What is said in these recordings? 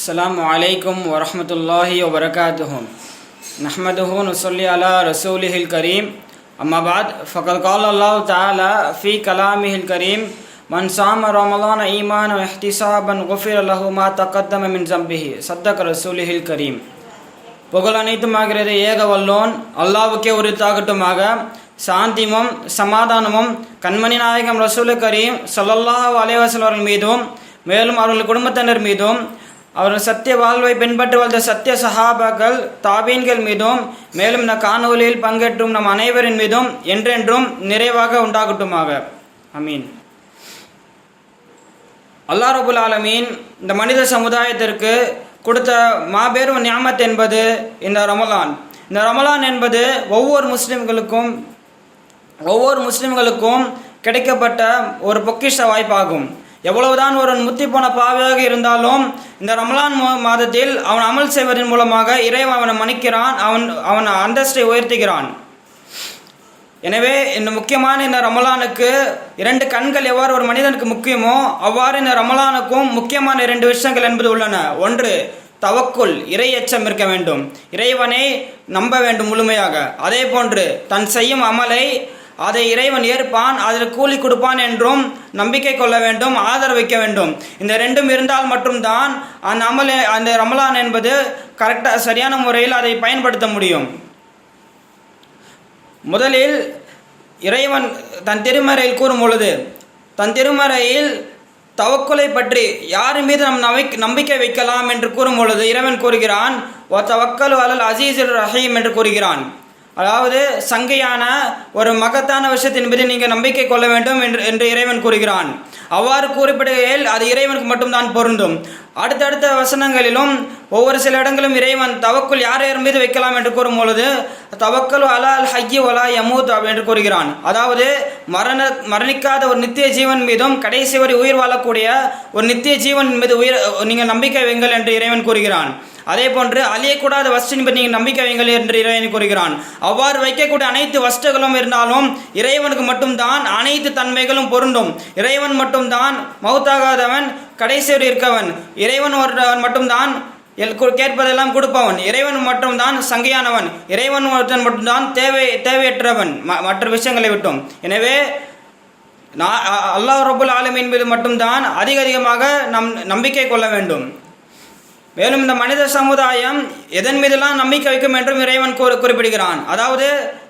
السلام عليكم ورحمة الله وبركاته نحمده ونصلي على رسوله الكريم أما بعد فقد قال الله تعالى في كلامه الكريم من صام رمضان إيمانا واحتسابا غفر له ما تقدم من ذنبه صدق رسوله الكريم புகழ் அனைத்துமாகிறது ஏக வல்லோன் அல்லாவுக்கே உரித்தாகட்டுமாக சாந்திமும் சமாதானமும் கண்மணி நாயகம் ரசூல் கரீம் ஸல்லல்லாஹு அலைஹி வஸல்லம் அவர்கள் மீதும் மேலும் அவர்கள் குடும்பத்தினர் மீதும் அவர்கள் சத்திய வாழ்வை பின்பற்றி வாழ்ந்த சத்திய சஹாபாக்கள் தாபீன்கள் மீதும் மேலும் இந்த காணொலியில் பங்கேற்றும் நம் அனைவரின் மீதும் என்றென்றும் நிறைவாக உண்டாகட்டுமாக. அமீன் அல்லா ரபுல் ஆலமீன் இந்த மனித சமுதாயத்திற்கு கொடுத்த மாபெரும் ஞாமத் என்பது இந்த ரமலான். இந்த ரமலான் என்பது ஒவ்வொரு முஸ்லிம்களுக்கும் ஒவ்வொரு முஸ்லிம்களுக்கும் கிடைக்கப்பட்ட ஒரு பொக்கிஷ வாய்ப்பாகும். எவ்வளவுதான் ஒருவன் முத்தி போன பாவியாக இருந்தாலும் இந்த ரமலான் மாதத்தில் அவன் அமல் செய்வதன் மூலமாக இறைவன் அவனை மன்னிக்கிறான் அவன் அவன் அந்தஸ்தை உயர்த்துகிறான். எனவே இந்த முக்கியமான இந்த ரமலானுக்கு இரண்டு கண்கள் எவ்வாறு ஒரு மனிதனுக்கு முக்கியமோ அவ்வாறு இந்த ரமலானுக்கும் முக்கியமான இரண்டு விஷயங்கள் என்பது உள்ளன. ஒன்று தவக்குள் இறை எச்சம் இருக்க வேண்டும். இறைவனை நம்ப வேண்டும் முழுமையாக. அதே போன்று தன் செய்யும் அமலை அதை இறைவன் ஏற்பான் அதில் கூலி கொடுப்பான் என்றும் நம்பிக்கை கொள்ள வேண்டும் ஆதரவு வைக்க வேண்டும். இந்த ரெண்டும் இருந்தால் மட்டும்தான் அந்த அமலை அந்த ரமலான் என்பது கரெக்டாக சரியான முறையில் அதை பயன்படுத்த முடியும். முதலில் இறைவன் தன் திருமறையில் கூறும் பொழுது தன் திருமறையில் தவக்குலை பற்றி யார் மீது நம் நம்பிக்கை நம்பிக்கை வைக்கலாம் என்று கூறும் பொழுது இறைவன் கூறுகிறான் ஒ தவக்கல் அலல் அசீசுல் ரஹீம் என்று கூறுகிறான். அதாவது சங்கையான ஒரு மகத்தான விஷயத்தின் மீது நீங்கள் நம்பிக்கை கொள்ள வேண்டும் என்று என்று இறைவன் கூறுகிறான். அவ்வாறு கூறப்படுகையில் அது இறைவனுக்கு மட்டும்தான் பொருந்தும். அடுத்தடுத்த வசனங்களிலும் ஒவ்வொரு சில இடங்களும் இறைவன் தவக்குள் யார் யார் மீது வைக்கலாம் என்று கூறும் பொழுது தவக்கல் அலா அல் ஹய்யி ஒலா யமூத் என்று கூறுகிறான். அதாவது மரண மரணிக்காத ஒரு நித்திய ஜீவன் மீதும் கடைசி வரை உயிர் வாழக்கூடிய ஒரு நித்திய ஜீவன் மீது உயிர் நீங்கள் நம்பிக்கை வைங்கள் என்று இறைவன் கூறுகிறான். அதே போன்று அழியக்கூடாத வஸ்டின் பற்றி நீங்கள் நம்பிக்கை வைங்கள் என்று இறைவன் கூறுகிறான். அவ்வாறு வைக்கக்கூடிய அனைத்து வஸ்துகளும் இருந்தாலும் இறைவனுக்கு மட்டும்தான் அனைத்து தன்மைகளும் பொருந்தும். இறைவன் மட்டும்தான் மௌத்தாகாதவன் கடைசியோடு இருக்கவன். இறைவன் ஒருவன் மட்டும்தான் எல் கேட்பதெல்லாம் கொடுப்பவன். இறைவன் மட்டும்தான் சங்கையானவன். இறைவன் ஒருத்தன் மட்டும்தான் தேவை தேவையற்றவன். ம- மற்ற விஷயங்களை விட்டும். எனவே நான் அல்லாஹ் ரபுல் ஆலமின் மீது மட்டும்தான் அதிக அதிகமாக நம் நம்பிக்கை கொள்ள வேண்டும். மேலும் இந்த மனித சமுதாயம் எதன் மீதெல்லாம் நம்பிக்கை வைக்கும் என்றும் இறைவன் குறிப்பிடுகிறான். அதாவது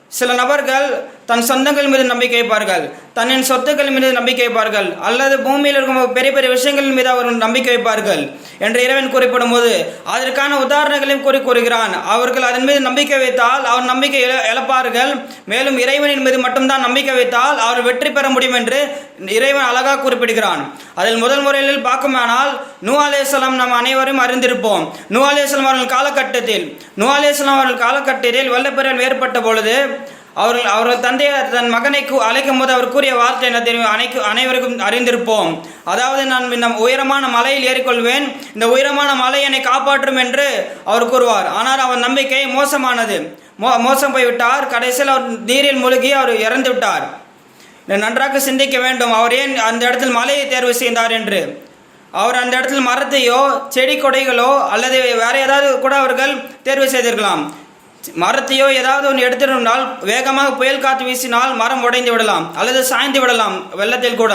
சில நபர்கள் தன் சொந்தங்கள் மீது நம்பிக்கை வைப்பார்கள். தன்னின் சொத்துக்கள் மீது நம்பிக்கை வைப்பார்கள். அல்லது பூமியில் இருக்கும் பெரிய பெரிய விஷயங்கள் மீது அவர்கள் நம்பிக்கை வைப்பார்கள் என்று இறைவன் குறிப்பிடும் போது அதற்கான உதாரணங்களையும் கூறி கூறுகிறான். அவர்கள் அதன் மீது நம்பிக்கை வைத்தால் அவர் நம்பிக்கை இழ- இழப்பார்கள். மேலும் இறைவனின் மீது மட்டும்தான் நம்பிக்கை வைத்தால் அவர் வெற்றி பெற முடியும் என்று இறைவன் அழகாக குறிப்பிடுகிறான். அதில் முதல் முறையில் பார்க்குமானால் நூ அலேஸ்லாம் நாம் அனைவரும் அறிந்திருப்போம். நூ அலேஸ்லாம் அவர்கள் காலகட்டத்தில் நூ அலேஸ்லாம் அவர்கள் காலகட்டத்தில் வெள்ளப்பெரியல் ஏற்பட்ட பொழுது அவர்கள் அவர்கள் தந்தையார் தன் மகனை அழைக்கும் போது அவர் கூறிய வார்த்தை என்ன தெரியும்? அனைக்கு அனைவருக்கும் அறிந்திருப்போம். அதாவது நான் இந்த உயரமான மலையில் ஏறிக்கொள்வேன். இந்த உயரமான மலை என்னை காப்பாற்றும் என்று அவர் கூறுவார். ஆனால் அவர் நம்பிக்கை மோசமானது. மோ மோசம் போய்விட்டார். கடைசியில் அவர் நீரில் மூழ்கி அவர் இறந்து விட்டார். நன்றாக சிந்திக்க வேண்டும். அவர் ஏன் அந்த இடத்தில் மலையை தேர்வு செய்தார் என்று? அவர் அந்த இடத்தில் மரத்தையோ செடி கொடைகளோ அல்லது வேற ஏதாவது கூட அவர்கள் தேர்வு செய்திருக்கலாம். மரத்தையோ ஏதாவது ஒன்று எடுத்துனால் வேகமாக புயல் காற்று வீசினால் மரம் உடைந்து விடலாம் அல்லது சாய்ந்து விடலாம் வெள்ளத்தில் கூட.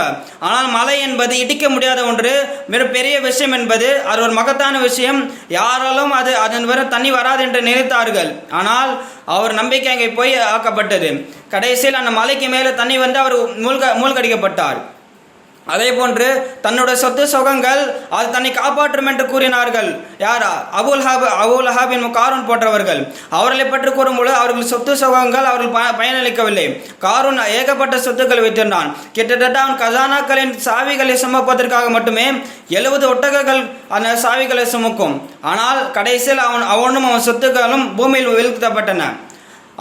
ஆனால் மலை என்பது இடிக்க முடியாத ஒன்று மிக பெரிய விஷயம் என்பது அது ஒரு மகத்தான விஷயம். யாராலும் அது அதன் வர தண்ணி வராது என்று நினைத்தார்கள். ஆனால் அவர் நம்பிக்கை அங்கே போய் ஆக்கப்பட்டது. கடைசியில் அந்த மலைக்கு மேலே தண்ணி வந்து அவர் மூழ்க மூழ்கடிக்கப்பட்டார். அதே போன்று தன்னுடைய சொத்து சுகங்கள் அது தன்னை காப்பாற்றும் என்று கூறினார்கள். யாரா? அபுல் ஹாப் அபுல் ஹாபின் காரூன் போன்றவர்கள். அவர்களை பற்றி கூறும்போது அவர்கள் சொத்து சுகங்கள் அவர்கள் ப பயனளிக்கவில்லை. காரூன் ஏகப்பட்ட சொத்துக்கள் வைத்திருந்தான். கிட்டத்தட்ட அவன் கஜானாக்களின் சாவிகளை சுமப்பதற்காக மட்டுமே எழுபது ஒட்டகங்கள் அந்த சாவிகளை சுமக்கும். ஆனால் கடைசியில் அவன் அவனும் அவன் சொத்துக்களும் பூமியில் வீழ்த்தப்பட்டன.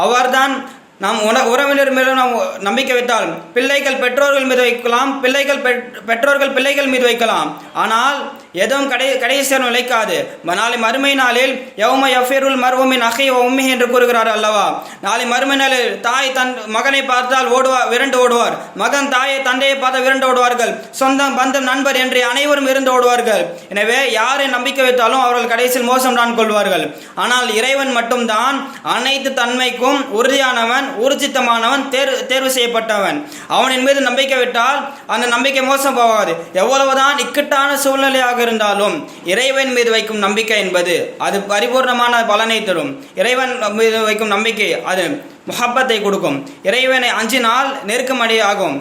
அவர்தான் நாம் உண உறவினர் மீது நாம் நம்பிக்கை வைத்தால் பிள்ளைகள் பெற்றோர்கள் மீது வைக்கலாம் பிள்ளைகள் பெற்- பெற்றோர்கள் பிள்ளைகள் மீது வைக்கலாம். ஆனால் எதுவும் கடை கடைசி நிலைக்காது. நாளை மறுமை நாளில் யௌம யஃபிருல் மர்வமின் அகை உம்மி என்று கூறுகிறார் அல்லவா? நாளை மறுமை நாளில் தாய் தன் மகனை பார்த்தால் ஓடுவார் விரண்டு ஓடுவார். மகன் தாயை தந்தையை பார்த்து விரண்டு ஓடுவார்கள். சொந்தம் பந்தம் நண்பர் என்று அனைவரும் இருந்து ஓடுவார்கள். எனவே யாரை நம்பிக்கை வைத்தாலும் அவர்கள் கடைசியில் மோசம் தான் கொள்வார்கள். ஆனால் இறைவன் மட்டும்தான் அனைத்து தன்மைக்கும் உறுதியானவன் ஊர்ஜித்தமானவன் தேர்வு தேர்வு செய்யப்பட்டவன். அவனின் மீது நம்பிக்கை விட்டால் அந்த நம்பிக்கை மோசம் போகாது. எவ்வளவுதான் இக்கட்டான சூழ்நிலையாக இருந்தாலும் இறைவன் மீது வைக்கும் நம்பிக்கை என்பது அது பரிபூர்ணமான பலனை தரும். இறைவன் மீது வைக்கும் நம்பிக்கை அது முகப்பத்தை கொடுக்கும். இறைவனை அஞ்சினால் நெருக்கமடி ஆகும்.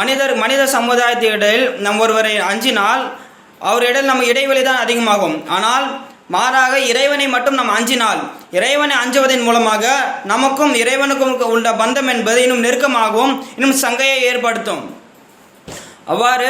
மனிதர் மனித சமுதாயத்திடையில் நம் ஒருவரை அஞ்சினால் அவரிடம் நம்ம இடைவெளி தான் அதிகமாகும். ஆனால் மாறாக இறைவனை மட்டும் நாம் அஞ்சினால் இறைவனை அஞ்சுவதன் மூலமாக நமக்கும் இறைவனுக்கும் உள்ள பந்தம் என்பது இன்னும் நெருக்கமாகவும் இன்னும் சங்கையை ஏற்படுத்தும். அவ்வாறு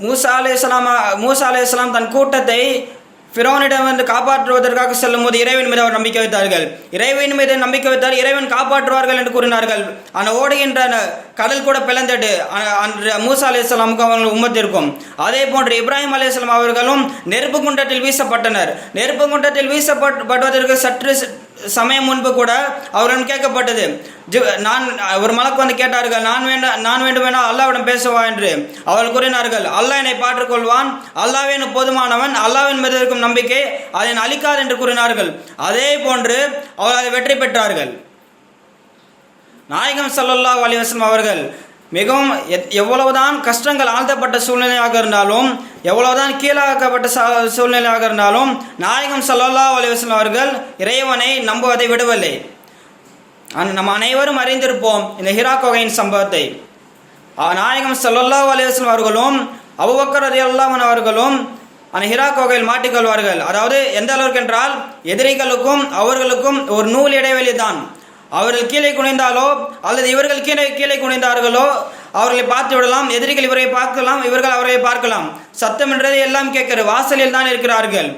மூசா அலையாம் மூசா அலையாம் தன் கூட்டத்தை ஃபிரோனிடம் வந்து காப்பாற்றுவதற்காக செல்லும் போது இறைவன் மீது அவர் நம்பிக்கை வைத்தார்கள். இறைவன் மீது நம்பிக்கை வைத்தால் இறைவன் காப்பாற்றுவார்கள் என்று கூறினார்கள். அந்த ஓடுகின்ற அந்த கடல் கூட பிளந்தது. அன்று மூசா அலையாமுக்கு அவர்கள் உம்மத்திற்கும் அதே போன்று இப்ராஹிம் அலையாம் அவர்களும் நெருப்பு குண்டத்தில் வீசப்பட்டனர். நெருப்பு குண்டத்தில் வீசப்பட்டுவதற்கு சற்று ச- சமயம் முன்பு கூட அவரிடம் கேட்கப்பட்டது. நான் ஒரு மலக்கு வந்து கேட்டார்கள் நான் வேண்டாம் நான் வேண்டுமென்றால் அல்லாவிடம் பேசுவா என்று. அவர்கள் கூறினார்கள் அல்லாஹ் என்னை பாற்றுக்கொள்வான் அல்லாவே எனக்கு போதுமானவன். அல்லாவின் மீது இருக்கும் நம்பிக்கை அதை அழிக்காது என்று கூறினார்கள். அதே போன்று அவர் அதை வெற்றி பெற்றார்கள். நாயகம் சல்லல்லா அலைஹி அவர்கள் மிகவும் எத்- எவ்வளவுதான் கஷ்டங்கள் ஆழ்த்தப்பட்ட சூழ்நிலையாக இருந்தாலும் எவ்வளவுதான் கீழாக்கப்பட்ட ச- சூழ்நிலையாக இருந்தாலும் நாயகம் சல்லல்லா அலைஹி அவர்கள் இறைவனை நம்புவதை விடவில்லை. நம் நம்ம அனைவரும் அறிந்திருப்போம் இந்த ஹிரா கொகையின் சம்பவத்தை. நாயகம் சல்லல்லா அலைஹி அவர்களும் அபூபக்கர் அவர்களும் அந்த ஹிரா கோகையில் மாட்டிக்கொள்வார்கள். அதாவது எந்த அளவுக்கு என்றால் எதிரிகளுக்கும் அவர்களுக்கும் ஒரு நூல் இடைவெளி தான். அவர்கள் கீழே குனிந்தாலோ அல்லது இவர்கள் கீழே கீழே குனிந்தார்களோ அவர்களை பார்த்து விடலாம் எதிரிகள் இவரை பார்க்கலாம் இவர்கள் அவரை பார்க்கலாம். சத்தம் என்றதை எல்லாம் கேட்கிறது வாசலில் தான் இருக்கிறார்கள்.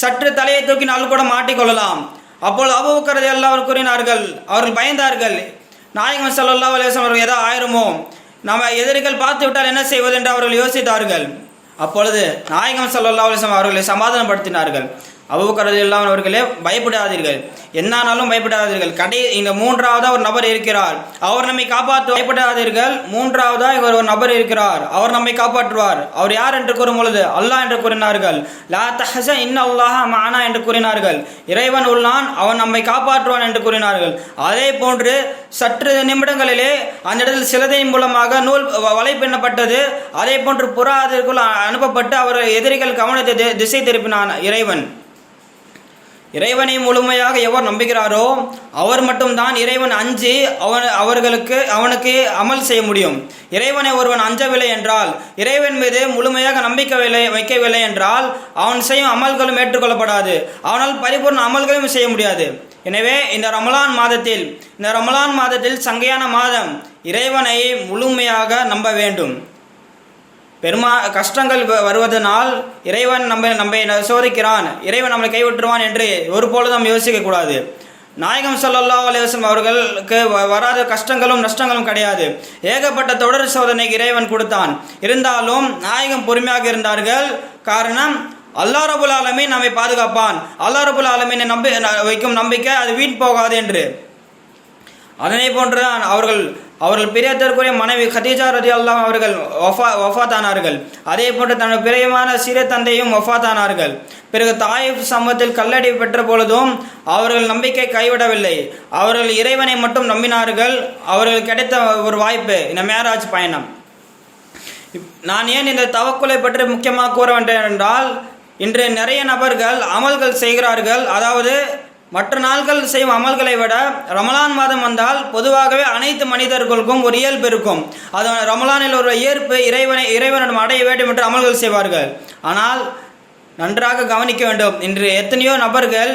சற்று தலையை தூக்கினால் கூட மாட்டிக்கொள்ளலாம் அப்போது அபூபக்கர் எல்லாம் அவர் கூறினார்கள் அவர்கள் பயந்தார்கள். நாயகம் ஸல்லல்லாஹு அலைஹி அவர்கள் ஏதோ ஆயிருமோ? நம்ம எதிரிகள் பார்த்து விட்டால் என்ன செய்வது என்று அவர்கள் யோசித்தார்கள். அப்பொழுது நாயகம் ஸல்லல்லாஹு அலைஹி அவர்களை சமாதானப்படுத்தினார்கள். அபூபக்கர் அவர்களே பயப்படாதீர்கள். என்னானாலும் பயப்படாதீர்கள். கடை இந்த மூன்றாவதா ஒரு நபர் இருக்கிறார். அவர் நம்மை காப்பாற்று பயப்படாதீர்கள். மூன்றாவதா இவர் ஒரு நபர் இருக்கிறார். அவர் நம்மை காப்பாற்றுவார். அவர் யார் என்று கூறும் பொழுது அல்லாஹ் என்று கூறினார்கள். லா தஹச இன் அல்லாஹ் மானா என்று கூறினார்கள். இறைவன் உள்ளான் அவன் நம்மை காப்பாற்றுவான் என்று கூறினார்கள். அதே போன்று சற்று நிமிடங்களிலே அந்த இடத்தில் சிலதையின் மூலமாக நூல் வலை பின்னப்பட்டது அதே போன்று புறா அதற்குள் அ- அனுப்பப்பட்டு அவர் எதிரிகள் கவனத்தை திசை திருப்பினான் இறைவன். இறைவனை முழுமையாக எவர் நம்புகிறாரோ அவர் மட்டும்தான் இறைவன் அஞ்சி அவன் அவர்களுக்கு அவனுக்கு அமல் செய்ய முடியும். இறைவனை ஒருவன் அஞ்சவில்லை என்றால் இறைவன் மீது முழுமையாக நம்பிக்கவில்லை வைக்கவில்லை என்றால் அவன் செய்யும் அமல்களும் ஏற்றுக்கொள்ளப்படாது. அவனால் பரிபூர்ண அமல்களையும் செய்ய முடியாது. எனவே இந்த ரமலான் மாதத்தில் இந்த ரமலான் மாதத்தில் சங்கையான மாதம் இறைவனை முழுமையாக நம்ப வேண்டும். பெருமா கஷ்டங்கள் வ- வருவதனால் இறைவன் நம்ம நம்மை சோதிக்கிறான் இறைவன் நம்மளை கைவிட்டுருவான் என்று ஒருபொழுதும் யோசிக்கக்கூடாது நாயகம் ஸல்லல்லாஹு அலிவசம் அவர்களுக்கு வ- வராத கஷ்டங்களும் நஷ்டங்களும் கிடையாது. ஏகப்பட்ட தொடர் சோதனைக்கு இறைவன் கொடுத்தான். இருந்தாலும் நாயகம் பொறுமையாக இருந்தார்கள். காரணம் அல்லா ரபுல் ஆலமீன் நம்மை பாதுகாப்பான். அல்லா ரபுல் ஆலமீனை நம்பி வைக்கும் நம்பிக்கை அது வீண் போகாது என்று. அதனை போன்றுதான் அவர்கள் அவர்கள் பிரியத்திற்குரிய மனைவி கதீஜா ரதி அல்லாம் அவர்கள் ஒஃபா ஒஃபாத்தானார்கள் அதே போன்று தனது பிரியமான சிறு தந்தையும் ஒஃபாத்தானார்கள் பிறகு தாயிப் சமூகத்தில் கல்லடி பெற்ற பொழுதும் அவர்கள் நம்பிக்கை கைவிடவில்லை. அவர்கள் இறைவனை மட்டும் நம்பினார்கள். அவர்கள் கிடைத்த ஒரு வாய்ப்பு இந்த மேராஜ் பயணம். நான் ஏன் இந்த தவக்குலை பற்றி முக்கியமாக கூற வேண்டும் என்றால் இன்று நிறைய நபர்கள் அமல்கள் செய்கிறார்கள். அதாவது மற்ற நாட்கள் செய்யும் அமல்களை விட ரமலான் மாதம் வந்தால் பொதுவாகவே அனைத்து மனிதர்களுக்கும் ஒரு இயல்பு இருக்கும். அது ரமலானில் ஒரு இயற்பு இறைவனை இறைவனிடம் அடைய வேண்டும் என்று அமல்கள் செய்வார்கள். ஆனால் நன்றாக கவனிக்க வேண்டும். இன்று எத்தனையோ நபர்கள்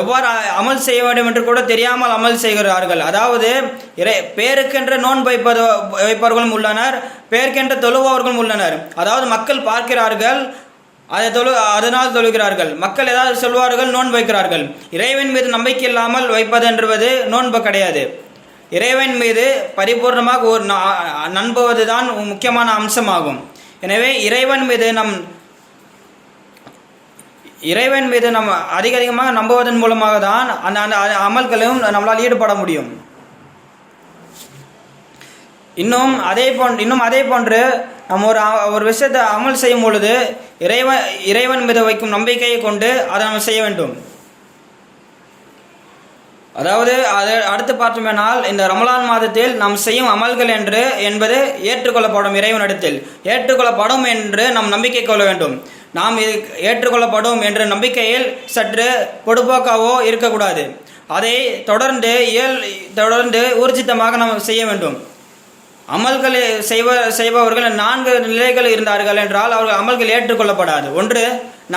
எவ்வாறு அமல் செய்ய வேண்டும் என்று கூட தெரியாமல் அமல் செய்கிறார்கள். அதாவது இறை பேருக்கென்ற நோன் வைப்பது வைப்பவர்களும் உள்ளனர் பேருக்கென்ற தொழுபவர்களும் உள்ளனர். அதாவது மக்கள் பார்க்கிறார்கள் அதை தொழு அதனால் தொழுகிறார்கள். மக்கள் ஏதாவது சொல்வார்கள் நோன்பு வைக்கிறார்கள். இறைவன் மீது நம்பிக்கை இல்லாமல் வைப்பது என்பது நோன்பு கிடையாது. இறைவன் மீது பரிபூர்ணமாக ஒரு ந- நம்புவதுதான் முக்கியமான அம்சமாகும். எனவே இறைவன் மீது நம் இறைவன் மீது நம் அதிக அதிகமாக நம்புவதன் மூலமாக தான் அந்த அந்த அமல்களையும் நம்மளால் ஈடுபட முடியும். இன்னும் அதே போன் இன்னும் அதே போன்று நம்ம ஒரு ஒரு விஷயத்தை அமல் செய்யும் பொழுது இறைவன் இறைவன் மீது வைக்கும் நம்பிக்கையை கொண்டு அதை நம்ம செய்ய வேண்டும். அதாவது அது அடுத்து பார்த்தோமேனால் இந்த ரமலான் மாதத்தில் நாம் செய்யும் அமல்கள் என்று என்பது ஏற்றுக்கொள்ளப்படும் இறைவனிடத்தில். ஏற்றுக்கொள்ளப்படும் என்று நாம் நம்பிக்கை கொள்ள வேண்டும். நாம் இது ஏற்றுக்கொள்ளப்படும் என்ற நம்பிக்கையில் சற்று பொடுபோக்காவோ இருக்கக்கூடாது. அதை தொடர்ந்து இயல் தொடர்ந்து ஊர்ஜித்தமாக நாம் செய்ய வேண்டும். அமல்களை செய்வ செய்பவர்கள் நான்கு நிலைகள் இருந்தார்கள் என்றால் அவர்கள் அமல்கள் ஏற்றுக்கொள்ளப்படாது. ஒன்று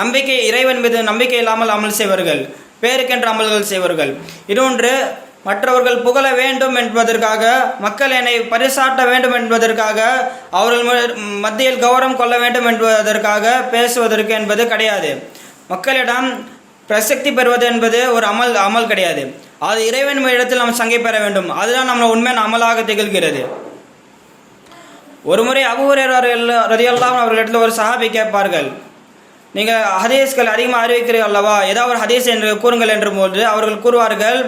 நம்பிக்கை இறைவன் மீது நம்பிக்கை இல்லாமல் அமல் செய்வார்கள் பேருக்கென்ற அமல்கள் செய்வார்கள் இன்னொன்று மற்றவர்கள் புகழ வேண்டும் என்பதற்காக மக்கள் என்னை பரிசாட்ட வேண்டும் என்பதற்காக அவர்கள் மத்தியில் கௌரவம் கொள்ள வேண்டும் என்பதற்காக பேசுவதற்கு என்பது கிடையாது. மக்களிடம் பிரசக்தி பெறுவது என்பது ஒரு அமல் அமல் கிடையாது. அது இறைவன் இடத்தில் நாம் சங்கை பெற வேண்டும். அதுதான் நம்ம உண்மையான அமலாக திகழ்கிறது. ஒரு முறை அபுஹுரேரர் ரதியல்லாம் அவர்களிடத்தில் ஒரு சஹாபி கேட்பார்கள். நீங்கள் ஹதீஸ்கள் அதிகமாக அறிவிக்கிறீர்கள் அல்லவா? ஏதாவது ஒரு ஹதீஸ் என்று கூறுங்கள் என்று போது அவர்கள் கூறுவார்கள்.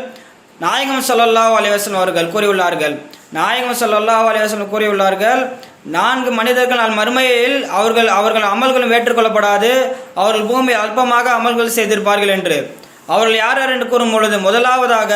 நாயகம் ஸல்லல்லாஹு அலைஹி அவர்கள் கூறியுள்ளார்கள். நாயகம் ஸல்லல்லாஹு அலைஹி கூறியுள்ளார்கள் நான்கு மனிதர்கள் நான் மறுமையில் அவர்கள் அவர்கள் அமல்களும் ஏற்றுக்கொள்ளப்படாது. அவர்கள் பூமி அல்பமாக அமல்கள் செய்திருப்பார்கள் என்று. அவர்கள் யார் யார் என்று கூறும் பொழுது முதலாவதாக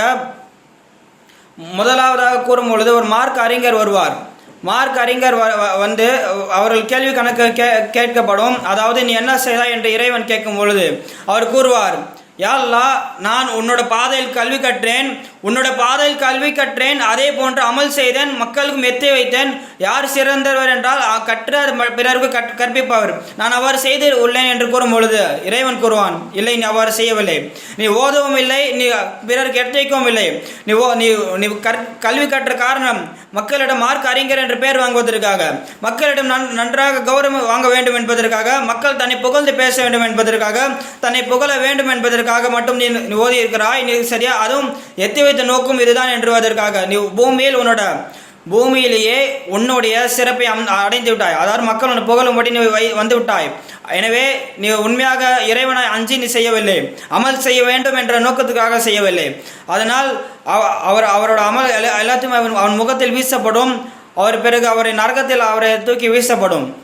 முதலாவதாக கூறும் பொழுது ஒரு மார்க் அறிஞர் வருவார். மார்க் அறிஞர் வ- வந்து அவர்கள் கேள்வி கணக்கு கே கேட்கப்படும். அதாவது நீ என்ன செய்தாய் என்று இறைவன் கேட்கும் பொழுது அவர் கூறுவார் யாழ்லா நான் உன்னோட பாதையில் கல்வி கற்றேன். உன்னோட பாதையில் கல்வி கற்றேன் அதே போன்று அமல் செய்தேன் மக்களுக்கு மெத்தை வைத்தேன். யார் சிறந்தவர் என்றால் கற்ற பிறருக்கு கற்- கற்பிப்பவர். நான் அவ்வாறு செய்து உள்ளேன் என்று கூறும் பொழுது இறைவன் கூறுவான் இல்லை நீ அவ்வாறு செய்யவில்லை. நீ ஓதவும் இல்லை நீ பிறருக்கு எடுத்துவைக்கவும் இல்லை. நீ ஓ நீ நீ கற் கல்வி கற்ற காரணம் மக்களிடம் மார்க் அறிஞர் என்று பெயர் வாங்குவதற்காக. மக்களிடம் நன் நன்றாக கௌரவம் வாங்க வேண்டும் என்பதற்காக மக்கள் தன்னை புகழ்ந்து பேச வேண்டும் என்பதற்காக தன்னை புகழ வேண்டும் என்பதற்காக மட்டும் நீ நீ ஓதி இருக்கிறாய் நீ சரியா அதுவும் எத்தி வைத்த நோக்கம் இதுதான் என்றுவதற்காக. நீ பூமியில் உன்னோட பூமியிலேயே உன்னுடைய சிறப்பை அடைந்து விட்டாய். அதாவது மக்கள் உன் புகழும்படி நீ வை வந்து விட்டாய். எனவே நீ உண்மையாக இறைவனை அஞ்சி நீ செய்யவில்லை. அமல் செய்ய வேண்டும் என்ற நோக்கத்துக்காக செய்யவில்லை. அதனால் அவ- அவர் அவரோட அமல் எல்லாத்தையும் அவன் அவன் முகத்தில் வீசப்படும். அவர் பிறகு அவரை நரகத்தில் அவரை தூக்கி வீசப்படும்.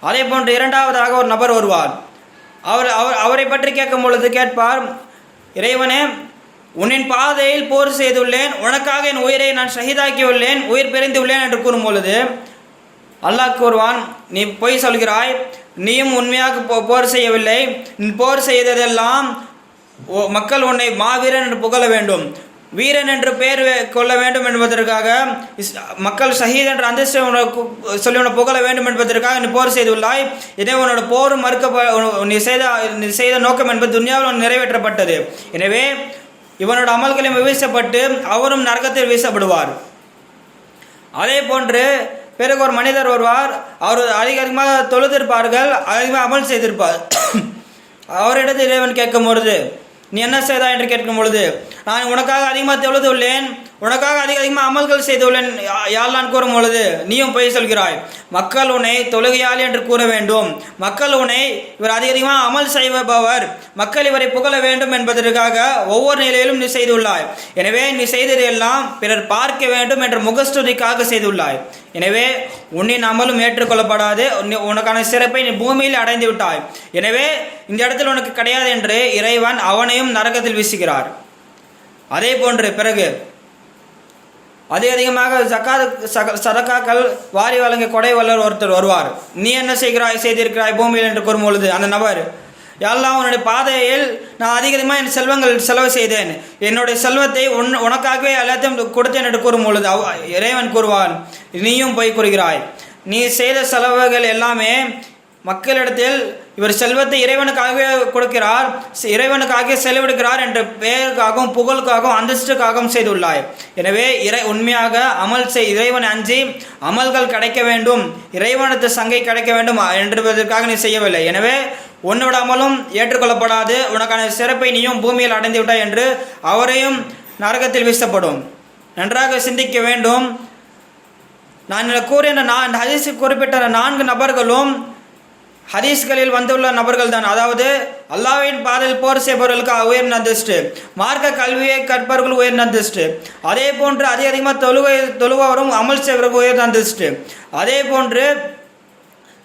அதே போன்று இரண்டாவதாக ஒரு நபர் வருவார் அவர் அவர் அவரை பற்றி கேட்கும் பொழுது கேட்பார் இறைவனே உன்னின் பாதையில் போர் செய்துள்ளேன். உனக்காக என் உயிரை நான் ஷஹீதாக்கியுள்ளேன். உயிர் பிரிந்துள்ளேன் என்று கூறும் பொழுது அல்லாஹ் கூறுவான் நீ பொய் சொல்கிறாய். நீயும் உண்மையாக போ- போர் செய்யவில்லை. போர் செய்ததெல்லாம் மக்கள் உன்னை மாவீரன் என்று புகழ வேண்டும். வீரன் என்று பெயர் கொள்ள வேண்டும் என்பதற்காக மக்கள் ஷஹீத் என்ற அந்தஸ்தை உனக்கு சொல்லி உன புகழ வேண்டும் என்பதற்காக நீ போர் செய்துள்ளாய். இதே உன்னோட போர் மறுக்க நீ செய்த நீ செய்த நோக்கம் என்பது துன்யாவில் நிறைவேற்றப்பட்டது. எனவே இவனோட அமல்களையும் வீசப்பட்டு அவரும் நரகத்தில் வீசப்படுவார். அதே போன்று பிறகு ஒரு மனிதர் வருவார் அவர் அதிக அதிகமாக தொழுதிருப்பார்கள் அதிகமாக அமல் செய்திருப்பார். அவரிடத்தில் இறைவன் கேட்கும் பொழுது நீ என்ன செய்தாய்? என்று கேட்கும் பொழுது நான் உனக்காக அதிகமாக தொழுதுள்ளேன் உனக்காக அதிக அதிகமாக அமல்கள் செய்துள்ளேன். யா- யாழ்லான் கூறும் பொழுது நீயும் பொய் சொல்கிறாய். மக்கள் உன்னை தொழுகையாளி என்று கூற வேண்டும். மக்கள் உன்னை இவர் அதிக அதிகமாக அமல் செய்பவர். மக்கள் இவரை புகழ வேண்டும் என்பதற்காக ஒவ்வொரு நிலையிலும் நீ செய்துள்ளாய். எனவே நீ செய்தது எல்லாம் பிறர் பார்க்க வேண்டும் என்ற முகஸ்துதிக்காக செய்துள்ளாய். எனவே உன்னின் அமலும் ஏற்றுக்கொள்ளப்படாது. உனக்கான சிறப்பை நீ பூமியில் அடைந்து விட்டாய். எனவே இந்த இடத்தில் உனக்கு கிடையாது என்று இறைவன் அவனையும் நரகத்தில் வீசுகிறார். அதே போன்று பிறகு அதே அதிகமாக ஜக்காத் சக- சதக்காக்கள் வாரி வழங்க கொடை வல்லர் ஒருத்தர் வருவார். நீ என்ன செய்கிறாய் செய்திருக்கிறாய் பூமியில் என்று கூறும் பொழுது அந்த நபர் எல்லாம் உன்னுடைய பாதையில் நான் அதிக அதிகமாக என் செல்வங்கள் செலவு செய்தேன். என்னுடைய செல்வத்தை உன் உனக்காகவே எல்லாத்தையும் கொடுத்தேன் என்று கூறும் பொழுது அவ- இறைவன் கூறுவான் நீயும் போய் கூறுகிறாய். நீ செய்த செலவுகள் எல்லாமே மக்களிடத்தில் இவர் செல்வத்தை இறைவனுக்காகவே கொடுக்கிறார் இறைவனுக்காக செலவிடுகிறார் என்ற பெயருக்காகவும் புகழுக்காகவும் அந்தஸ்துக்காகவும் செய்துள்ளாய் எனவே இறை உண்மையாக அமல் செய் இறைவன் அஞ்சி அமல்கள் கிடைக்க வேண்டும் இறைவனது சங்கை கிடைக்க வேண்டும் என்பதற்காக நீ செய்யவில்லை. எனவே உன்னோட அமலும் ஏற்றுக்கொள்ளப்படாது உனக்கான சிறப்பை நீயும் பூமியில் அடைந்து விட்டாய் என்று அவரையும் நரகத்தில் வீசப்படும். நன்றாக சிந்திக்க வேண்டும். நான் கூறின கூறிய நான் ஹதீஸில் குறிப்பிட்ட நான்கு நபர்களும் ஹதீஸ்களில் வந்துள்ள நபர்கள் தான் அதாவது அல்லாவின் பாதையில் போர் செய்பவர்களுக்கு உயர்ந்த அந்தஸ்து மார்க்க கல்வியை கற்பவர்கள் உயர்ந்த அந்தஸ்து அதே போன்று அதிக அதிகமாக தொழுகை தொழுபவரும் அமல் செய்வர்கள் உயர்ந்த அந்தஸ்து அதே போன்று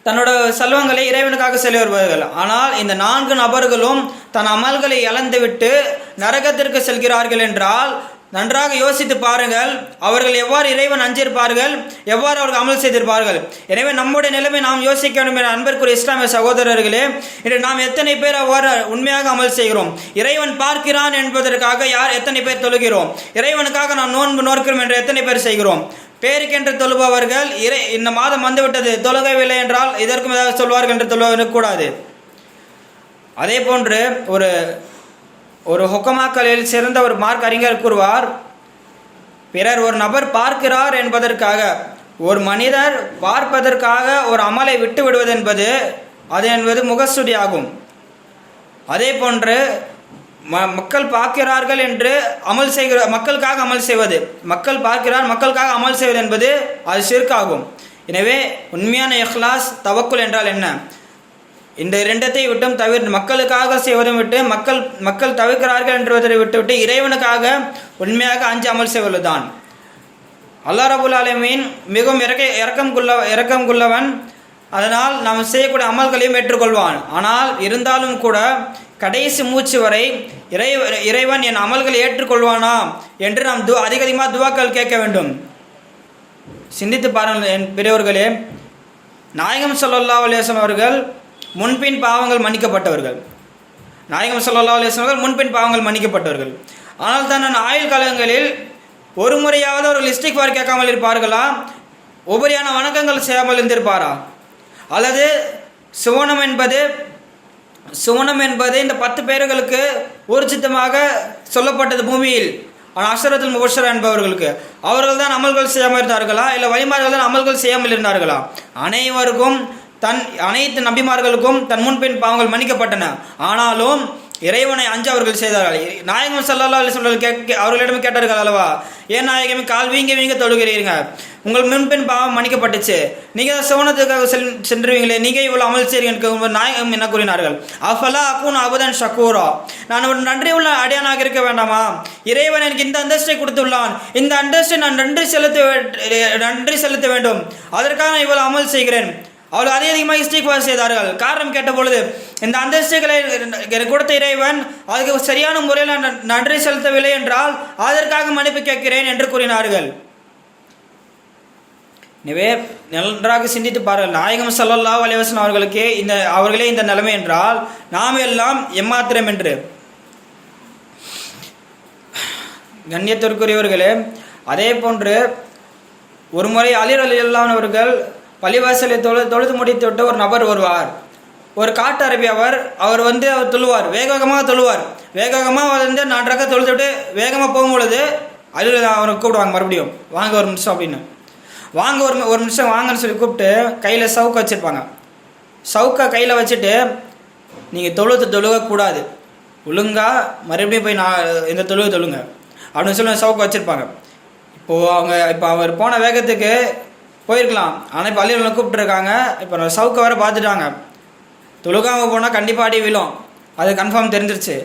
தன்னோட செல்வங்களை இறைவனுக்காக செல்ல வருவார்கள் ஆனால் இந்த நான்கு நபர்களும் தன் அமல்களை இழந்துவிட்டு நரகத்திற்கு செல்கிறார்கள் என்றால் நன்றாக யோசித்து பாருங்கள். அவர்கள் எவ்வாறு இறைவன் அஞ்சிருப்பார்கள்? எவ்வாறு அவர்கள் அமல் செய்திருப்பார்கள்? எனவே நம்முடைய நிலைமை நாம் யோசிக்க வேண்டும் என அன்பிற்குரிய இஸ்லாமிய சகோதரர்களே இன்று நாம் எத்தனை பேர் அவ்வாறு உண்மையாக அமல் செய்கிறோம்? இறைவன் பார்க்கிறான் என்பதற்காக யார் எத்தனை பேர் தொழுகிறோம்? இறைவனுக்காக நாம் நோன்பு நோக்கிறோம் என்று எத்தனை பேர் செய்கிறோம்? பேருக்கென்று தொழுபவர்கள் இறை இந்த மாதம் வந்துவிட்டது தொழுகவில்லை என்றால் இதற்கும் ஏதாவது சொல்வார்கள் என்று தொழுவக்கூடாது அதே போன்று ஒரு ஒரு ஹொக்கமாக்கலில் சிறந்த ஒரு மார்க் அறிஞர் கூறுவார் பிறர் ஒரு நபர் பார்க்கிறார் என்பதற்காக ஒரு மனிதர் பார்ப்பதற்காக ஒரு அமலை விட்டு விடுவது என்பது அது என்பது முகஸ்துதி ஆகும் அதே போன்று ம மக்கள் பார்க்கிறார்கள் என்று அமல் செய்கிற மக்களுக்காக அமல் செய்வது மக்கள் பார்க்கிறார் மக்களுக்காக அமல் செய்வது என்பது அது சிறுக்காகும். எனவே உண்மையான இஹ்லாஸ் தவக்குல் என்றால் என்ன? இந்த இரண்டத்தை விட்டும் தவிர மக்களுக்காக செய்வதும் விட்டு மக்கள் மக்கள் தவிர்க்கிறார்கள் என்றதை விட்டுவிட்டு இறைவனுக்காக உண்மையாக அஞ்சு அமல் செய்வதுதான். அல்லா ரபுல் அலமீன் மிகவும் இறக்க இறக்கம் கொள்ள இறக்கம் கொள்ளவன். அதனால் நாம் செய்யக்கூடிய அமல்களையும் ஏற்றுக்கொள்வான். ஆனால் இருந்தாலும் கூட கடைசி மூச்சு வரை இறை இறைவன் என் அமல்களை ஏற்றுக்கொள்வானா என்று நாம் து அதிக அதிகமாக துவாக்கள் கேட்க வேண்டும். சிந்தித்து பாருங்கள் என் பெரியவர்களே நாயகம் சொல்லல்லா அலைஹி அவர்கள் முன்பின் பாவங்கள் மன்னிக்கப்பட்டவர்கள். நாயகம் ஸல்லல்லாஹு அலுவலர்கள் முன்பின் பாவங்கள் மன்னிக்கப்பட்டவர்கள். ஆனால் தன் ஆயுள் காலங்களில் ஒரு முறையாவது ஒரு லிஸ்டிக் வார் கேட்காமல் இருப்பார்களா? உபரியான வணக்கங்கள் செய்யாமல் இருந்திருப்பாரா? அல்லது சுவனம் என்பது சுவனம் என்பது இந்த பத்து பேர்களுக்கு ஊர்ஜித்தமாக சொல்லப்பட்டது பூமியில். ஆனால் அஷரத்துல் முபஷர் என்பவர்களுக்கு. அவர்கள் தான் அமல்கள் செய்யாமல் இருந்தார்களா? இல்லை வழிமார்கள் தான் அமல்கள் செய்யாமல் இருந்தார்களா? அனைவருக்கும் தன் அனைத்து நபிமார்களுக்கும் தன் முன்பின் பாவங்கள் மன்னிக்கப்பட்டன. ஆனாலும் இறைவனை அஞ்சு அவர்கள் செய்தார்கள். நாயகம் சல்லா அலி சொல்ல கேட்க அவர்களிடம் கேட்டார்கள் அல்லவா? ஏன் நாயகமே கால் வீங்க வீங்க தொழுகிறீங்க உங்கள் முன்பின் பாவம் மன்னிக்கப்பட்டுச்சு. நீங்கள் சோனத்துக்காக செல் சென்றுவீங்களே. நீங்கள் இவ்வளோ அமல் செய்றீங்க நாயகம் என்ன கூறினார்கள்? அஃபலா அக்கூன் அபுதன் ஷக்கூரா நான் ஒரு நன்றி உள்ள அடையானாக இருக்க வேண்டாமா? இறைவன் எனக்கு இந்த அந்தஸ்தை கொடுத்துள்ளான். இந்த அந்தஸ்தை நான் நன்றி செலுத்த நன்றி செலுத்த வேண்டும். அதற்காக நான் இவ்வளோ அமல் செய்கிறேன். அவள் அதிக அதிகமாக இஸ்டிக்வார் செய்தார்கள். காரணம் கேட்டபொழுது இந்த அந்தஸ்துகளை எனக்கு கொடுத்த இறைவன் அதுக்கு சரியான முறையில் நான் நன்றி செலுத்தவில்லை என்றால் அதற்காக மன்னிப்பு கேட்கிறேன் என்று கூறினார்கள். எனவே நன்றாக சிந்தித்து பாருங்கள். நாயகம் சல்லல்லா அலைஹி அவர்களுக்கு இந்த அவர்களே இந்த நிலைமை என்றால் நாம் எல்லாம் எம்மாத்திரம் என்று. கண்ணியத்திற்குரியவர்களே அதே போன்று ஒரு முறை அலிர் அலி அவர்கள் பள்ளிவாசலை தொழு தொழுது முடித்துவிட்டு ஒரு நபர் வருவார். ஒரு காட்டு அரபி அவர் அவர் வந்து அவர் தொழுவார் வேக வேகமாக தொழுவார் வேக வேகமாக வந்து நன்றாக தொழுதுட்டு வேகமாக போகும்பொழுது அதில் அவரை கூப்பிடுவாங்க மறுபடியும். வாங்க ஒரு நிமிஷம் அப்படின்னு. வாங்க ஒரு ஒரு நிமிஷம் வாங்கன்னு சொல்லி கூப்பிட்டு கையில் சவுக்கு வச்சுருப்பாங்க. சவுக்கை கையில் வச்சுட்டு நீங்கள் தொழுது தொழுகக்கூடாது. ஒழுங்கா மறுபடியும் போய் நான் இந்த தொழுகை தொழுங்க. அப்படின்னு சொல்லி சவுக்கு வச்சுருப்பாங்க. இப்போது அவங்க இப்போ அவர் போன வேகத்துக்கு போயிருக்கலாம். ஆனால் இப்போ அள்ளியில் கூப்பிட்டுருக்காங்க. இப்போ சவுக்கை வேறு பார்த்துட்டாங்க. தொழுகாமல் போனால் கண்டிப்பாக அடி விழும். அது கன்ஃபார்ம் தெரிஞ்சிருச்சு.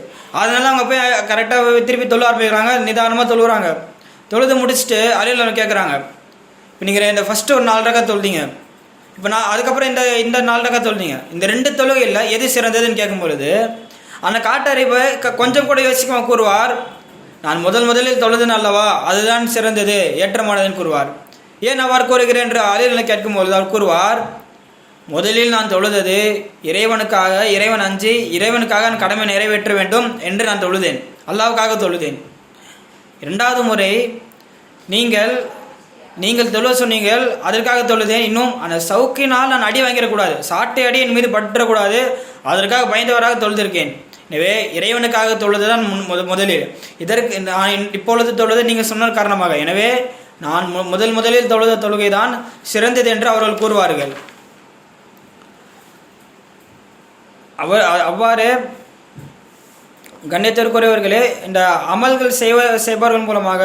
அதனால அவங்க போய் கரெக்டாக திருப்பி தொழ ஆரம்பிக்கிறாங்க நிதானமாக தொழுகிறாங்க தொழுது முடிச்சுட்டு அள்ளியில் கேட்குறாங்க இப்போ நீங்கள் இந்த ஃபஸ்ட்டு ஒரு நாலு ரகம் தொழுதிங்க. இப்போ நான் அதுக்கப்புறம் இந்த இந்த நாலு ரகம் தொழுதிங்க. இந்த ரெண்டு தொழுகையில் எது சிறந்ததுன்னு கேட்கும்பொழுது அந்த காட்டறிவை க கொஞ்சம் கூட யோசிக்காமல் கூறுவார் நான் முதல் முதலில் தொழுதுன்னு அல்லவா? அதுதான் சிறந்தது. ஏற்றமானதுன்னு கூறுவார். ஏன் அவ்வாறு கூறுகிறேன் என்று அலில் கேட்கும்பொழுது அவர் கூறுவார் முதலில் நான் தொழுதது இறைவனுக்காக இறைவன் அஞ்சு இறைவனுக்காக நான் கடமை நிறைவேற்ற வேண்டும் என்று நான் தொழுதேன். அல்லாவுக்காக தொழுதேன். இரண்டாவது முறை நீங்கள் நீங்கள் தொழுவ சொன்னீங்கள் அதற்காக தொழுதேன். இன்னும் அந்த சவுக்கினால் நான் அடி வாங்கிடக்கூடாது. சாட்டை அடி என் மீது பற்றக்கூடாது. அதற்காக பயந்தவராக தொழுதிருக்கேன். எனவே இறைவனுக்காக தொழுது தான் முன் முதலில். இதற்கு நான் இப்பொழுது தொழுது நீங்கள் சொன்ன காரணமாக. எனவே நான் மு- முதல் முதலில் தொழுத தொழுகை தான் சிறந்தது என்று அவர்கள் கூறுவார்கள். அவர் அவ்வாறு கண்ணியத்திற்குரியவர்களே இந்த அமல்கள் செய்வ செய்பவர்கள் மூலமாக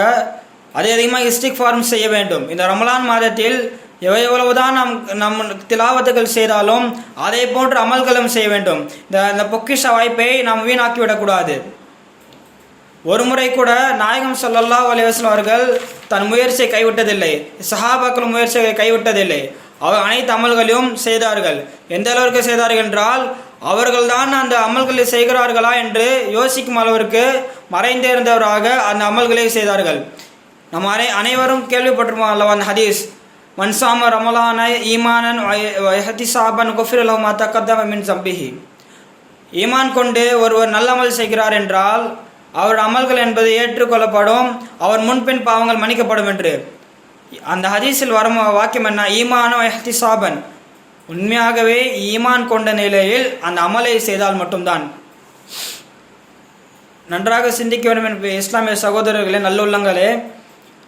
அதே அதிகமாக இஸ்டிக் ஃபார்ம் செய்ய வேண்டும். இந்த ரமலான் மாதத்தில் எவ்வளவுதான் நம் நம் திலாவத்துகள் செய்தாலும் அதை போன்று அமல்களும் செய்ய வேண்டும். இந்த இந்த பொக்கிஷ வாய்ப்பை நாம் வீணாக்கி விடக்கூடாது ஒரு முறை கூட நாயகம் சொல்லல்லா அலைஹி அவர்கள் தன் முயற்சியை கைவிட்டதில்லை. சஹாபாக்கள் முயற்சியை கைவிட்டதில்லை. அவர் அனைத்து அமல்களையும் செய்தார்கள். எந்த அளவிற்கு செய்தார்கள் என்றால் அவர்கள்தான் அந்த அமல்களை செய்கிறார்களா என்று யோசிக்கும் அளவிற்கு மறைந்திருந்தவராக அந்த அமல்களை செய்தார்கள். நம்ம அனை அனைவரும் கேள்விப்பட்டிருப்போம் அல்லவா அந்த ஹதீஸ்? மன்சாம ரமலான ஈமானன் ஹதிசாபன் குஃபிரலஹு மா தக்கத்தம சம்பிஹி. ஈமான் கொண்டு ஒருவர் நல்ல அமல் செய்கிறார் என்றால் அவர் அமல்கள் என்பது ஏற்றுக்கொள்ளப்படும். அவர் முன்பின் பாவங்கள் மன்னிக்கப்படும் என்று. அந்த ஹதீஸில் வரும் வாக்கியம் என்ன? ஈமானோ எஹ்திசாபன் உண்மையாகவே ஈமான் கொண்ட நிலையில் அந்த அமலை செய்தால் மட்டும்தான். நன்றாக சிந்திக்க வேண்டும் என்று இஸ்லாமிய சகோதரர்களே நல்லுள்ளங்களே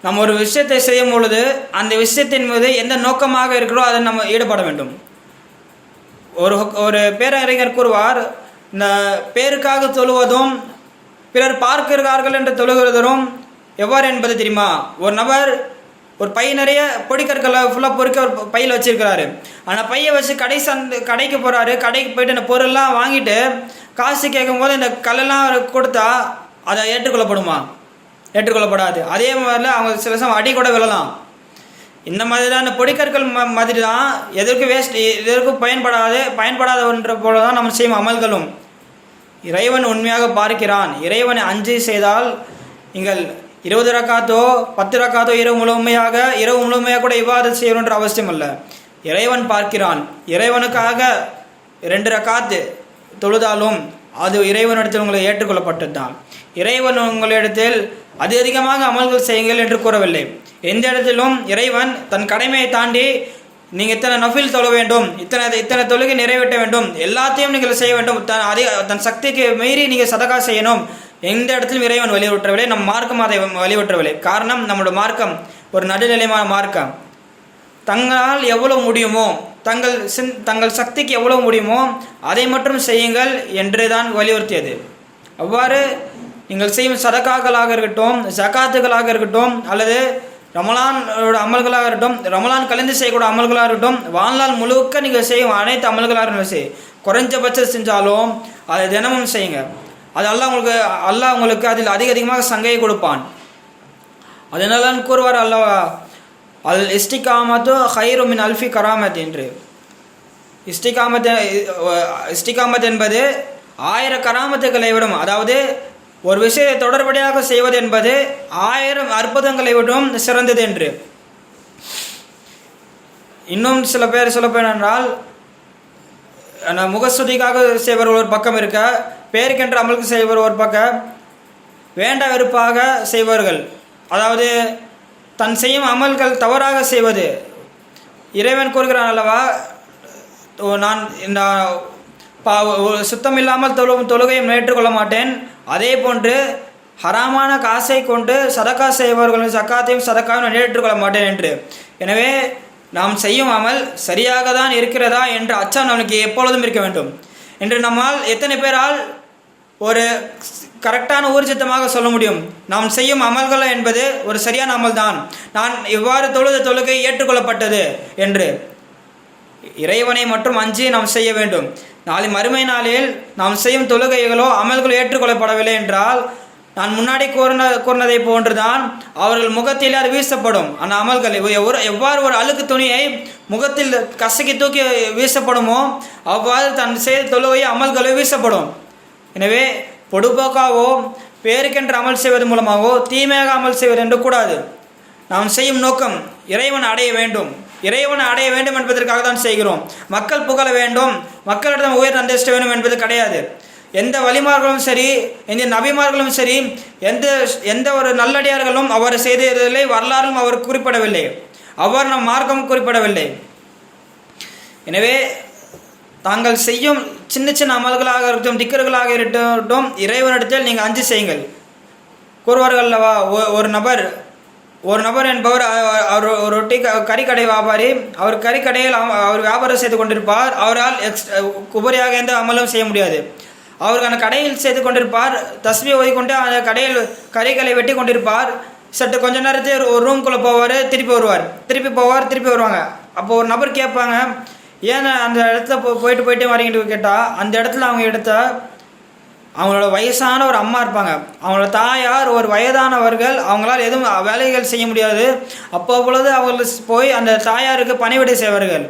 நம்ம ஒரு விஷயத்தை செய்யும் பொழுது அந்த விஷயத்தின் மீது எந்த நோக்கமாக இருக்கிறோ அதை நம்ம ஈடுபட வேண்டும். ஒரு ஒரு பேரறிஞர் கூறுவார் இந்த பேருக்காக தொழுவதும் பிறர் பார்க்கிறார்கள் என்று தொழுகிறதும் எவ்வாறு என்பது தெரியுமா? ஒரு நபர் ஒரு பை நிறைய பொடிக்கற்களை ஃபுல்லாக பொறுக்க ஒரு பையில் வச்சுருக்கிறாரு. ஆனால் பையை வச்சு கடை சந்து கடைக்கு போகிறாரு கடைக்கு போயிட்டு அந்த பொருள்லாம் வாங்கிட்டு காசு கேட்கும்போது இந்த கல்லெல்லாம் கொடுத்தா அதை ஏற்றுக்கொள்ளப்படுமா? ஏற்றுக்கொள்ளப்படாது. அதே மாதிரில அவங்க சில சமயம் அடி கூட விழலாம். இந்த மாதிரி தான் இந்த பொடிக்கற்கள் ம மாதிரி தான் எதற்கு வேஸ்ட் எதற்கும் பயன்படாது பயன்படாதவன்ற போல தான் நம்ம செய்யும் அமல்களும். இறைவன் உண்மையாக பார்க்கிறான். இறைவனை அஞ்சு செய்தால் நீங்கள் இருபது ரக்காத்தோ பத்து ரக்காத்தோ இரவு முழுமையாக இரவு முழுமையாக கூட இவ்வாறு செய்யணுன்ற அவசியம் அல்ல இறைவன் பார்க்கிறான். இறைவனுக்காக ரெண்டு ரக்காத்து தொழுதாலும் அது இறைவனிடத்தில் உங்களை ஏற்றுக்கொள்ளப்பட்டது தான் இறைவன் உங்களிடத்தில் அது அதிகமாக அமல்கள் செய்யுங்கள் என்று கூறவில்லை. எந்த இடத்திலும் இறைவன் தன் கடமையை தாண்டி நீங்கள் இத்தனை நஃபில் தொழ வேண்டும் இத்தனை இத்தனை தொழுகை நிறைவேற்ற வேண்டும் எல்லாத்தையும் நீங்கள் செய்ய வேண்டும். தன் அதே தன் சக்திக்கு மீறி நீங்கள் சதகா செய்யணும். எந்த இடத்திலும் இறைவன் வலியுறுத்தவில்லை நம் மார்க்கம் அதை வலியுறுத்தவில்லை. காரணம் நம்மளோட மார்க்கம் ஒரு நடுநிலைமான மார்க்கம். தங்களால் எவ்வளவு முடியுமோ தங்கள் சின் தங்கள் சக்திக்கு எவ்வளவு முடியுமோ அதை மட்டும் செய்யுங்கள் என்று தான் வலியுறுத்தியது. அவ்வாறு நீங்கள் செய்யும் சதக்காக்களாக இருக்கட்டும் ஜக்காத்துகளாக இருக்கட்டும் அல்லது ரமலானோட அமல்களாக இருக்கட்டும் ரமலான் கலந்து செய்யக்கூடிய அமல்களாக இருக்கட்டும் வாழ்நாள் முழுக்க நீங்கள் செய்யும் அனைத்து அமல்களாக இருந்தாலும் சரி குறைஞ்சபட்சம் செஞ்சாலும் அதை தினமும் செய்யுங்க. அது அல்லாஹ் உங்களுக்கு அல்லாஹ் உங்களுக்கு அதில் அதிக அதிகமாக சங்கையை கொடுப்பான். அதனால தான் கூறுவார் அல்லவா அல் இஸ்டிகாமத்தோ ஹைரு மின் அல்ஃபி கராமத் என்று. இஸ்டிகாமத் இஸ்டிகாமத் என்பது ஆயிர கராமத்துக்களை விடும் அதாவது ஒரு விஷயத்தை தொடர்படியாக செய்வது என்பது ஆயிரம் அற்புதங்களை விடும் சிறந்தது என்று. இன்னும் சில பேர் சொல்லப்போனால் முகஸ்துதிக்காக செய்வர் ஒரு பக்கம் இருக்க பேருக்கென்று அமலுக்கு செய்வர் ஒரு பக்கம் வேண்ட வெறுப்பாக செய்வார்கள் அதாவது தன் செய்யும் அமல்கள் தவறாக செய்வது. இறைவன் கூறுகிறான் அல்லவா ஓ, நான் இந்த பா சுத்தம் இல்லாமல் தொழு தொழுகையும் ஏற்றுக்கொள்ள மாட்டேன். அதே போன்று ஹராமான காசை கொண்டு சதக்கா செய்பவர்களின் சக்காத்தையும் சதக்காவும் நான் ஏற்றுக்கொள்ள மாட்டேன் என்று. எனவே நாம் செய்யும் அமல் சரியாக தான் இருக்கிறதா என்ற அச்சம் நமக்கு எப்பொழுதும் இருக்க வேண்டும். என்று நம்மால் எத்தனை பேரால் ஒரு கரெக்டான ஊர்ஜித்தமாக சொல்ல முடியும்? நாம் செய்யும் அமல்கள் என்பது ஒரு சரியான அமல் தான் நான் இவ்வாறு தொழுத தொழுகை ஏற்றுக்கொள்ளப்பட்டது என்று. இறைவனை மட்டும் அஞ்சி நாம் செய்ய வேண்டும். நாளை மறுமை நாளில் நாம் செய்யும் தொழுகைகளோ அமல்களோ ஏற்றுக்கொள்ளப்படவில்லை என்றால் நான் முன்னாடி கூறின கூறினதை போன்றுதான் அவர்கள் முகத்தில் அது வீசப்படும். அந்த அமல்கள் ஒரு எவ்வாறு ஒரு அழுக்கு துணியை முகத்தில் கசக்கி தூக்கி வீசப்படுமோ அவ்வாறு தன் செய்த தொழுகை அமல்களோ வீசப்படும். எனவே பொடுபோக்காவோ பேருக்கென்று அமல் செய்வது மூலமாகவோ தீமையாக அமல் செய்வது என்று கூடாது. நாம் செய்யும் நோக்கம் இறைவன் அடைய வேண்டும். இறைவனை அடைய வேண்டும் என்பதற்காக தான் செய்கிறோம். மக்கள் புகழ வேண்டும். மக்களிடம் உயர் அந்தஸ்த வேண்டும் என்பது கிடையாது. எந்த வழிமார்களும் சரி எந்த நபிமார்களும் சரி எந்த எந்த ஒரு நல்லடியார்களும் அவர் செய்ததில்லை வரலாறும் அவர் குறிப்பிடவில்லை. அவர் நம் மார்க்கம் குறிப்பிடவில்லை. எனவே தாங்கள் செய்யும் சின்ன சின்ன அமல்களாக இருக்கட்டும் திக்கர்களாக இருக்கட்டும் இறைவனிடத்தில் நீங்கள் அஞ்சு செய்யுங்கள். கூறுவார்கள் அல்லவா ஒ- ஒரு நபர் ஒரு நபர் என்பவர் அவர் ஒரு ரொட்டி க- கறிக்கடை வியாபாரி. அவர் கறிக்கடையில் அவ- அவர் வியாபாரம் செய்து கொண்டிருப்பார். அவரால் எக்ஸ் உபரியாக எந்த அமலும் செய்ய முடியாது. அவருக்கான அந்த கடையில் செய்து கொண்டிருப்பார். தஸ்மி ஓதிக்கொண்டு அந்த கடையில் கறிகளை வெட்டி கொண்டிருப்பார். சற்று கொஞ்ச நேரத்தில் ஒரு ரூம்குள்ளே போவார் திருப்பி வருவார். திருப்பி போவார் திருப்பி வருவாங்க. அப்போ ஒரு நபர் கேட்பாங்க ஏன் அந்த இடத்துல போ போயிட்டு போயிட்டே வரீங்கன்னு கேட்டால் அந்த இடத்துல அவங்க எடுத்தால் அவங்களோட வயசான ஒரு அம்மா இருப்பாங்க. அவங்களோட தாயார் ஒரு வயதானவர்கள் அவங்களால் எதுவும் வேலைகள் செய்ய முடியாது. அப்போ பொழுது அவர்கள் போய் அந்த தாயாருக்கு பணிவிடை செய்வார்கள்.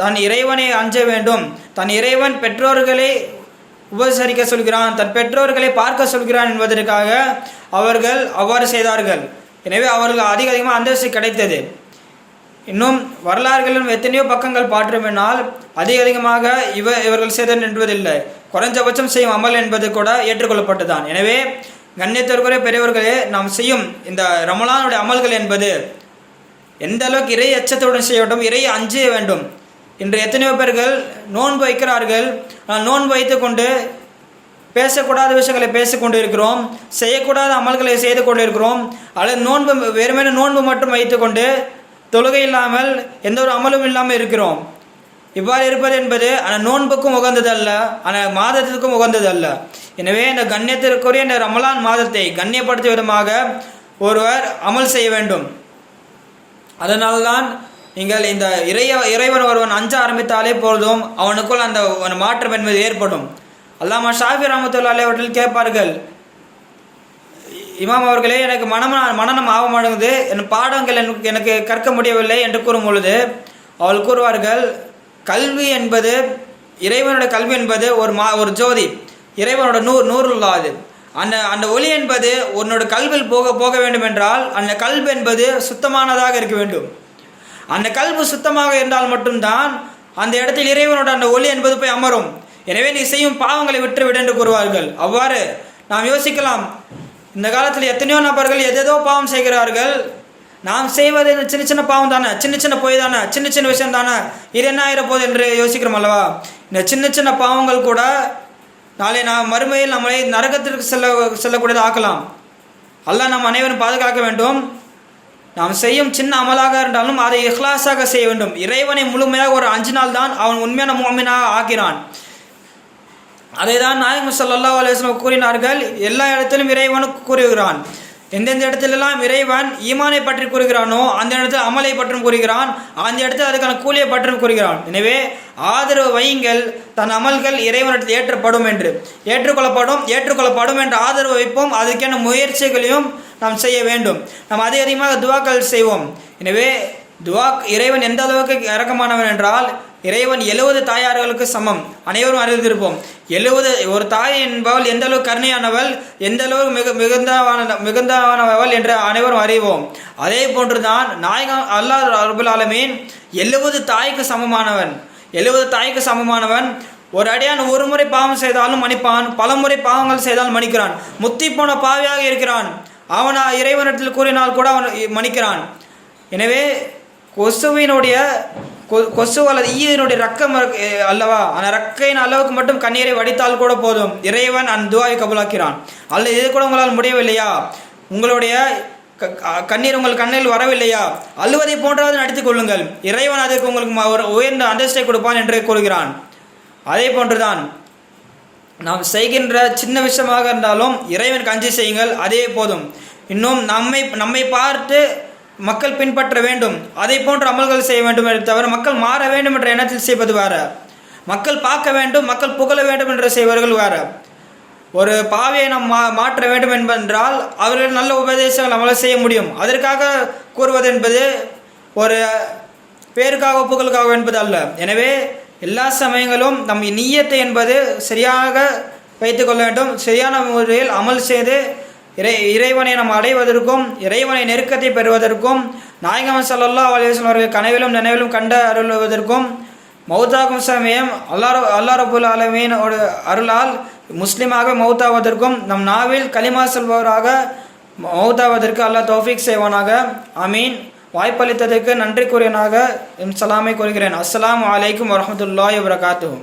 தன் இறைவனை அஞ்ச வேண்டும். தன் இறைவன் பெற்றோர்களை உபசரிக்க சொல்கிறான். தன் பெற்றோர்களை பார்க்க சொல்கிறான் என்பதற்காக அவர்கள் அவ்வாறு செய்தார்கள். எனவே அவர்கள் அதிக அதிகமாக அந்தஸ்து கிடைத்தது. இன்னும் வரலாறுகளின் எத்தனையோ பக்கங்கள் பாற்றுமென்னால் அதிக அதிகமாக இவ இவர்கள் செய்தன் என்பதில்லை குறைஞ்சபட்சம் செய்யும் அமல் என்பது கூட ஏற்றுக்கொள்ளப்பட்டுதான் எனவே கண்ணியத்திற்குரிய பெரியவர்களே நாம் செய்யும் இந்த ரமலானுடைய அமல்கள் என்பது எந்த அளவுக்கு இறை அச்சத்துடன் செய்ய வேண்டும் இறை அஞ்ச வேண்டும். இன்று எத்தனையோ பேர்கள் நோன்பு வைக்கிறார்கள். நோன்பு நோன்பு வைத்துக்கொண்டு பேசக்கூடாத விஷயங்களை பேசிக்கொண்டு இருக்கிறோம் செய்யக்கூடாத அமல்களை செய்து கொண்டு இருக்கிறோம் அல்லது நோன்பு வெறுமனே நோன்பு மட்டும் வைத்துக்கொண்டு தொழுகை இல்லாமல் எந்த ஒரு அமலும் இல்லாமல் இருக்கிறோம். இவ்வாறு இருப்பது என்பது அந்த நோன்புக்கும் உகந்தது அல்ல அந்த மாதத்திற்கும் உகந்தது அல்ல எனவே இந்த கண்ணியத்திற்குரிய இந்த ரமலான் மாதத்தை கண்ணியப்படுத்தும் விதமாக ஒருவர் அமல் செய்ய வேண்டும். அதனால்தான் நீங்கள் இந்த இறைய இறைவன் ஒருவன் அஞ்ச ஆரம்பித்தாலே போதும் அவனுக்குள் அந்த மாற்றம் என்பது ஏற்படும். அல்லாமா ஷாஃபி ரஹமத்துல்லா அவர்கள் கேட்பார்கள் இமாம் அவர்களே எனக்கு மனம் மனநம் ஆக மாட்டேங்குது என் பாடங்கள் எனக்கு எனக்கு கற்க முடியவில்லை என்று கூறும் பொழுது அவள் கூறுவார்கள் கல்வி என்பது இறைவனுடைய கல்வி என்பது ஒரு மா ஒரு ஜோதி. இறைவனோட நூறு நூறுல்லா அது. அந்த அந்த ஒளி என்பது உன்னோட கல்வியில் போக போக வேண்டும் என்றால் அந்த கல்வி என்பது சுத்தமானதாக இருக்க வேண்டும். அந்த கல்வி சுத்தமாக இருந்தால் மட்டும்தான் அந்த இடத்தில் இறைவனோட அந்த ஒளி என்பது போய் அமரும். எனவே நீ செய்யும் பாவங்களை விட்டுவிடு என்று கூறுவார்கள். அவ்வாறு நாம் யோசிக்கலாம். இந்த காலத்தில் எத்தனையோ நபர்கள் எதேதோ பாவம் செய்கிறார்கள். நாம் செய்வது சின்ன சின்ன பாவம் தானே? சின்ன சின்ன பொய் தானே? சின்ன சின்ன விஷயம் தானே? இது என்ன ஆயிரப்போகுது என்று யோசிக்கிறோம் அல்லவா? இந்த சின்ன சின்ன பாவங்கள் கூட நாளை நாம் மறுமையில் நம்மளை நரகத்திற்கு செல்ல செல்லக்கூடியது ஆக்கலாம். அல்லாஹ் நாம் அனைவரும் பாதுகாக்க வேண்டும். நாம் செய்யும் சின்ன அமலாக இருந்தாலும் அதை இஹ்லாஸாக செய்ய வேண்டும். இறைவனை முழுமையாக ஒரு அஞ்சு நாள் தான் அவன் உண்மையான மோமினாக ஆகிறான் அதை தான் நாயகம் சல்லா அலுவலம் கூறினார்கள். எல்லா இடத்திலும் இறைவன் கூறுகிறான். எந்தெந்த இடத்திலெல்லாம் இறைவன் ஈமானை பற்றி கூறுகிறானோ அந்த இடத்தில் அமலை பற்றும் கூறுகிறான். அந்த இடத்தில் அதுக்கான கூலியை பற்றும் கூறுகிறான். எனவே ஆதரவு வையுங்கள். தன் அமல்கள் இறைவனிடத்தில் ஏற்றப்படும் என்று. ஏற்றுக்கொள்ளப்படும் ஏற்றுக்கொள்ளப்படும் என்ற ஆதரவு வைப்போம். அதுக்கான முயற்சிகளையும் நாம் செய்ய வேண்டும். நாம் அதிக அதிகமாக துவாக்கள் செய்வோம். எனவே துவாக் இறைவன் எந்த அளவுக்கு இறக்கமானவன் என்றால் இறைவன் எழுபது தாயார்களுக்கு சமம். அனைவரும் அறிந்திருப்போம். எழுபது ஒரு தாய் என்பவள் எந்த அளவுக்கு கருணையானவள் எந்த அளவு மிக மிகுந்தவான மிகுந்தவானவள் என்று அனைவரும் அறிவோம். அதே போன்றுதான் நாயகம் அல்லாஹ் அபுல் ஆலமீன் எழுபது தாய்க்கு சமமானவன். எழுபது தாய்க்கு சமமானவன். ஒரு அடியான் ஒரு முறை பாவம் செய்தாலும் மன்னிப்பான். பல முறை பாவங்கள் செய்தாலும் மன்னிக்கிறான். முத்தி போன பாவியாக இருக்கிறான். அவன் இறைவனிடத்தில் கூறினால் கூட அவன் மன்னிக்கிறான். எனவே கொசுவினுடைய கொசு அல்லது ஈயனுடைய ரக்கம் அல்லவா? அந்த ரக்கையின் அளவுக்கு மட்டும் கண்ணீரை வடித்தால் கூட போதும். இறைவன் அந்த துவாவை கபுலாக்கிறான். அல்ல இது கூட உங்களால் முடியவில்லையா? உங்களுடைய க- கண்ணீர் உங்கள் கண்ணில் வரவில்லையா? அழுவதை போன்றாவது நடித்துக் கொள்ளுங்கள். இறைவன் அதுக்கு உங்களுக்கு ஒரு உயர்ந்த அந்தஸ்தை கொடுப்பான் என்று கூறுகிறான். அதே போன்றுதான் நாம் செய்கின்ற சின்ன விஷயமாக இருந்தாலும் இறைவன் கஞ்சி செய்யுங்கள். அதே போதும். இன்னும் நம்மை நம்மை பார்த்து மக்கள் பின்பற்ற வேண்டும். அதை போன்ற அமல்கள் செய்ய வேண்டும் என்று தவிர மக்கள் மாற வேண்டும் என்ற எண்ணத்தில் செய்வது வேறு. மக்கள் பார்க்க வேண்டும் மக்கள் புகழ வேண்டும் என்று செய்வர்கள் வேறு. ஒரு பாவையை நாம் மா மாற்ற வேண்டும் என்பென்றால் அவர்கள் நல்ல உபதேசங்கள் அமல செய்ய முடியும். அதற்காக கூறுவது என்பது ஒரு பேருக்காக புகழுக்காக என்பது அல்ல. எனவே எல்லா சமயங்களும் நம் நீயத்தை என்பது சரியாக வைத்துக்கொள்ள வேண்டும். சரியான முறையில் அமல் செய்து இறை இறைவனை நாம் அடைவதற்கும் இறைவனை நெருக்கத்தை பெறுவதற்கும் நாயகம் சல்லா அலைஹி அவர்கள் கனவிலும் நினைவிலும் கண்ட அருள்வதற்கும் மௌத்தாகும் சமயம் அல்லாஹ் அல்லா ரபுல் ஆலமீனோட அருளால் முஸ்லீமாக மௌத்தாவதற்கும் நம் நாவில் கலிமா செல்பவராக மௌத்தாவதற்கு அல்லாஹ் தௌஃபிக் செய்வானாக. அமீன் வாய்ப்பளித்ததற்கு நன்றி கூறியனாக என் சலாமை கூறுகிறேன். அஸ்லாம் அலைக்கும் வரமத்துல்லாய் வபரகாத்துஹு.